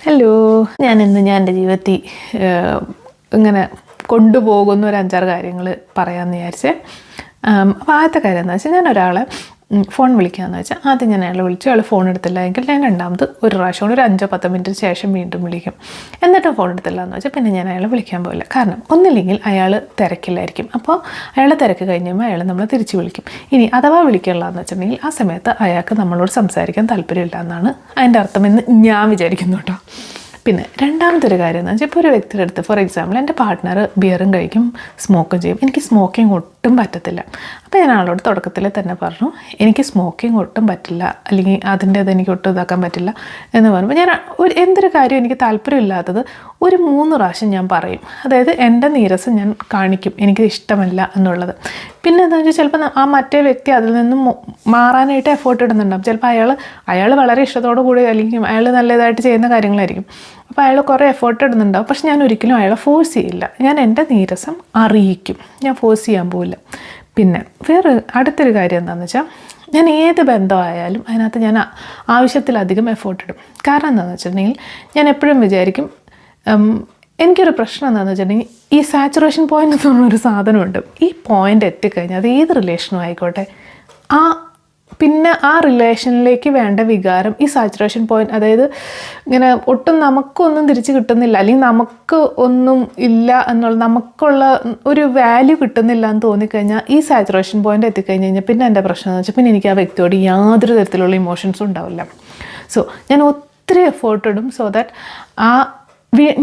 Hello ഞാൻ ഇന്ന് ഞാൻ എന്റെ ജീവിതത്തിൽ ഇങ്ങനെ കൊണ്ടുപോകുന്ന ഒരു അഞ്ചാറ് കാര്യങ്ങൾ പറയാമെന്ന് വിചാരിച്ചേ അപ്പോൾ ആദ്യത്തെ കാര്യം എന്താ വെച്ചാൽ ഞാൻ ഒരാളെ ഫോൺ വിളിക്കാമെന്ന് വെച്ചാൽ ആദ്യം ഞാൻ അയാളെ വിളിച്ചു. അയാൾ ഫോൺ എടുത്തില്ല എങ്കിൽ ഞാൻ രണ്ടാമത് ഒരു പ്രാവശ്യം കൂടി ഒരു അഞ്ചോ പത്തോ മിനിറ്റിന് ശേഷം വീണ്ടും വിളിക്കും. എന്നിട്ടും ഫോൺ എടുത്തില്ല എന്ന് വെച്ചാൽ പിന്നെ ഞാൻ അയാളെ വിളിക്കാൻ പോകില്ല കാരണം ഒന്നില്ലെങ്കിൽ അയാൾ തിരക്കില്ലായിരിക്കും അപ്പോൾ അയാളെ തിരക്ക് കഴിഞ്ഞുമ്പോൾ അയാൾ നമ്മളെ തിരിച്ച് വിളിക്കും. ഇനി അഥവാ വിളിക്കില്ലാന്ന് വെച്ചിട്ടുണ്ടെങ്കിൽ ആ സമയത്ത് അയാൾക്ക് നമ്മളോട് സംസാരിക്കാൻ താല്പര്യമില്ല എന്നാണ് അതിന്റെ അർത്ഥമെന്ന് ഞാൻ വിചാരിക്കുന്നു കേട്ടോ. പിന്നെ രണ്ടാമത്തെ ഒരു കാര്യം എന്ന് വെച്ചാൽ ഇപ്പോൾ ഒരു വ്യക്തിയുടെ അടുത്ത് ഫോർ എക്സാമ്പിൾ എന്റെ പാർട്ട്ണർ ബിയറും കഴിക്കും സ്മോക്കും ചെയ്യും. എനിക്ക് സ്മോക്കിംഗ് ഒട്ടും പറ്റത്തില്ല. അപ്പോൾ ഞാൻ ആളോട് തുടക്കത്തിൽ തന്നെ പറഞ്ഞു എനിക്ക് സ്മോക്കിംഗ് ഒട്ടും പറ്റില്ല. അല്ലെങ്കിൽ അതിന്റെ അത് എനിക്ക് ഒട്ടും ഇതാക്കാൻ പറ്റില്ല. എന്ന് പറയുമ്പോൾ ഞാൻ ഒരു എന്തൊരു കാര്യം എനിക്ക് താല്പര്യമില്ലാത്തത് ഒരു മൂന്ന് പ്രാവശ്യം ഞാൻ പറയും. അതായത് എന്റെ നീരസം ഞാൻ കാണിക്കും. എനിക്ക് ഇഷ്ടമല്ല എന്നുള്ളത്. പിന്നെ എന്താണെന്ന് വെച്ചാൽ ചിലപ്പോൾ ആ മറ്റേ വ്യക്തി അതിൽ നിന്നും മാറാനായിട്ട് എഫേർട്ട് ഇടുന്നുണ്ടാവും. ചിലപ്പോൾ അയാൾ അയാൾ വളരെ ഇഷ്ടത്തോടു കൂടി അല്ലെങ്കിൽ അയാൾ നല്ലതായിട്ട് ചെയ്യുന്ന കാര്യങ്ങളായിരിക്കും. അപ്പോൾ അയാൾ കുറേ എഫേർട്ട് ഇടുന്നുണ്ടാവും. പക്ഷെ ഞാൻ ഒരിക്കലും അയാളെ ഫോഴ്സ് ചെയ്യില്ല. ഞാൻ എന്റെ നീരസം അറിയിക്കും. ഞാൻ ഫോഴ്സ് ചെയ്യാൻ പോവില്ല. പിന്നെ വേറെ അടുത്തൊരു കാര്യം എന്താണെന്ന് വെച്ചാൽ ഞാൻ ഏത് ബന്ധമായാലും അതിനകത്ത് ഞാൻ ആവശ്യത്തിലധികം എഫേർട്ട് ഇടും. കാരണം എന്താണെന്ന് വെച്ചിട്ടുണ്ടെങ്കിൽ ഞാൻ എപ്പോഴും വിചാരിക്കും എനിക്കൊരു പ്രശ്നം എന്താണെന്ന് വെച്ചിട്ടുണ്ടെങ്കിൽ ഈ സാച്ചുറേഷൻ പോയിന്റ് എന്ന് പറഞ്ഞൊരു സാധനമുണ്ട്. ഈ പോയിന്റ് എത്തിക്കഴിഞ്ഞാൽ അത് ഏത് റിലേഷനും ആയിക്കോട്ടെ. ആ പിന്നെ ആ റിലേഷനിലേക്ക് വേണ്ട വികാരം ഈ സാച്ചുറേഷൻ പോയിന്റ് അതായത് ഇങ്ങനെ ഒട്ടും നമുക്കൊന്നും തിരിച്ച് കിട്ടുന്നില്ല. അല്ലെങ്കിൽ നമുക്ക് ഒന്നും ഇല്ല എന്നുള്ള നമുക്കുള്ള ഒരു വാല്യൂ കിട്ടുന്നില്ല എന്ന് തോന്നിക്കഴിഞ്ഞാൽ ഈ സാച്ചുറേഷൻ പോയിന്റ് എത്തിക്കഴിഞ്ഞ് കഴിഞ്ഞാൽ പിന്നെ എന്റെ പ്രശ്നം എന്ന് വെച്ചാൽ പിന്നെ എനിക്ക് ആ വ്യക്തിയോട് യാതൊരു തരത്തിലുള്ള ഇമോഷൻസും ഉണ്ടാവില്ല. സോ ഞാൻ ഒത്തിരി എഫേർട്ട് ഇടും സോ ദാറ്റ് ആ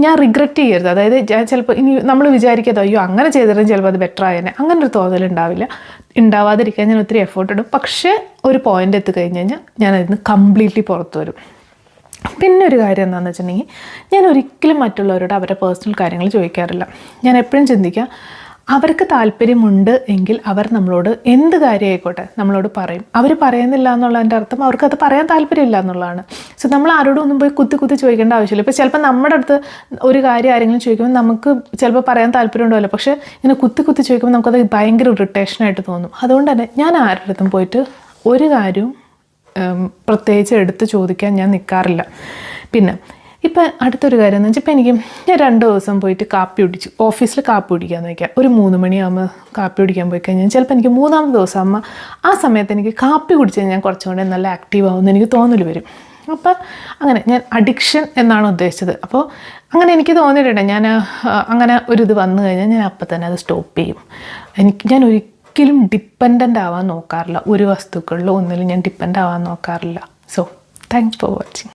ഞാൻ റിഗ്രറ്റ് ചെയ്യരുത്. അതായത് ചിലപ്പോൾ ഇനി നമ്മൾ വിചാരിക്കാതെ അയ്യോ അങ്ങനെ ചെയ്തിട്ടും ചിലപ്പോൾ അത് ബെറ്റർ ആയേനെ. അങ്ങനെ ഒരു തോന്നൽ ഉണ്ടാവില്ല ഉണ്ടാവാതിരിക്കാൻ ഞാൻ ഒത്തിരി എഫേർട്ട് ഇടും. പക്ഷേ ഒരു പോയിന്റ് എത്തിക്കഴിഞ്ഞ് കഴിഞ്ഞാൽ ഞാൻ അതിന് കംപ്ലീറ്റ്ലി പുറത്തു വരും. പിന്നെ ഒരു കാര്യം എന്താണെന്ന് വെച്ചിട്ടുണ്ടെങ്കിൽ ഞാൻ ഒരിക്കലും മറ്റുള്ളവരോട് അവരുടെ പേഴ്സണൽ കാര്യങ്ങൾ ചോദിക്കാറില്ല. ഞാൻ എപ്പോഴും ചിന്തിക്കുക അവർക്ക് താല്പര്യമുണ്ട് എങ്കിൽ അവർ നമ്മളോട് എന്ത് കാര്യമായിക്കോട്ടെ നമ്മളോട് പറയും. അവർ പറയുന്നില്ല എന്നുള്ളതിന്റെ അർത്ഥം അവർക്ക് അത് പറയാൻ താല്പര്യമില്ല എന്നുള്ളതാണ്. സോ നമ്മൾ ആരോടും ഒന്നും പോയി കുത്തി കുത്തി ചോദിക്കേണ്ട ആവശ്യമില്ല. ഇപ്പോൾ ചിലപ്പോൾ നമ്മുടെ അടുത്ത് ഒരു കാര്യം ആരെങ്കിലും ചോദിക്കുമ്പോൾ നമുക്ക് ചിലപ്പോൾ പറയാൻ താല്പര്യം ഉണ്ടാവില്ല പക്ഷേ ഇങ്ങനെ കുത്തി കുത്തി ചോദിക്കുമ്പോൾ നമുക്കത് ഭയങ്കര ഇറിറ്റേഷനായിട്ട് തോന്നും. അതുകൊണ്ട് തന്നെ ഞാൻ ആരുടെ അടുത്തും പോയിട്ട് ഒരു കാര്യവും പ്രത്യേകിച്ച് എടുത്ത് ചോദിക്കാൻ ഞാൻ നിൽക്കാറില്ല പിന്നെ ഇപ്പം അടുത്തൊരു കാര്യം എന്ന് വെച്ചാൽ ഇപ്പം എനിക്ക് ഞാൻ രണ്ട് ദിവസം പോയിട്ട് കാപ്പി കുടിച്ചു. ഓഫീസിൽ കാപ്പി കുടിക്കാൻ വയ്ക്കാം ഒരു മൂന്ന് മണിയാകുമ്പോൾ കാപ്പി കുടിക്കാൻ പോയി കഴിഞ്ഞാൽ ചിലപ്പോൾ എനിക്ക് മൂന്നാമത്തെ ദിവസം അമ്മ ആ സമയത്ത് എനിക്ക് കാപ്പി കുടിച്ച് ഞാൻ കുറച്ചും കൂടെ നല്ല ആക്റ്റീവ് ആവുമെന്ന് എനിക്ക് തോന്നൽ വരും. അപ്പം അങ്ങനെ ഞാൻ അഡിക്ഷൻ എന്നാണ് ഉദ്ദേശിച്ചത്. അപ്പോൾ അങ്ങനെ എനിക്ക് തോന്നിയിട്ടുണ്ട്. ഞാൻ അങ്ങനെ ഒരു ഇത് വന്നു കഴിഞ്ഞാൽ ഞാൻ അപ്പം തന്നെ അത് സ്റ്റോപ്പ് ചെയ്യും. എനിക്ക് ഞാൻ ഒരിക്കലും ഡിപ്പെൻഡന്റ് ആവാൻ നോക്കാറില്ല. ഒരു വസ്തുക്കളിലോ ഒന്നിലും ഞാൻ ഡിപ്പെൻഡ് ആവാൻ നോക്കാറില്ല. So thanks for watching